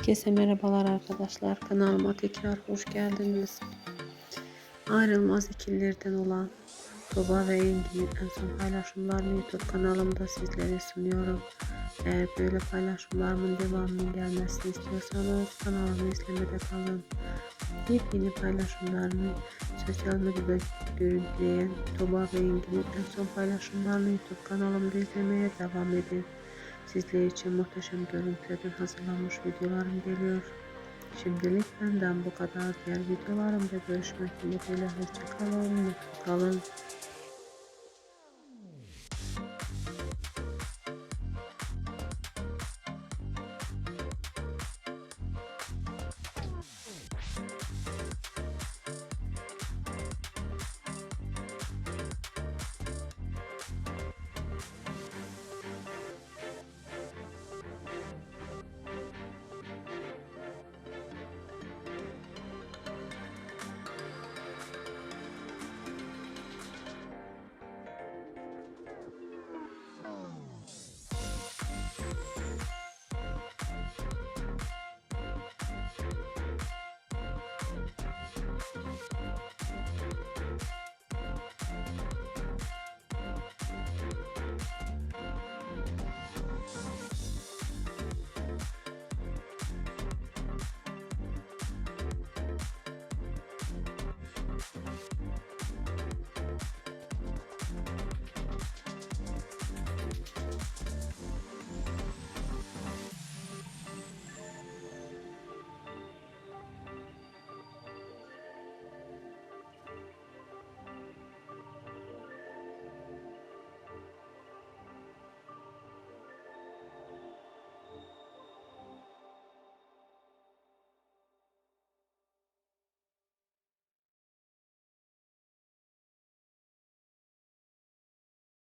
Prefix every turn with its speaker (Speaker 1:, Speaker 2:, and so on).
Speaker 1: Herkese merhabalar arkadaşlar. Kanalıma tekrar hoş geldiniz. Ayrılmaz ikililerden olan Tuba ve Engin'in en son paylaşımlarını YouTube kanalımda sizlere sunuyorum. Eğer böyle paylaşımlarımın devamının gelmesini istiyorsanız kanalımı izlemede kalın. Yepyeni paylaşımlarını sosyal medyada görüntüleyen Tuba ve Engin'in en son paylaşımlarını YouTube kanalımda izlemeye devam edin. Sizler için muhteşem görüntülerden hazırlanmış videolarım geliyor. Şimdilik benden bu kadar. Diğer videolarımda görüşmek dileğiyle. Hoşçakalın. Mutlu kalın.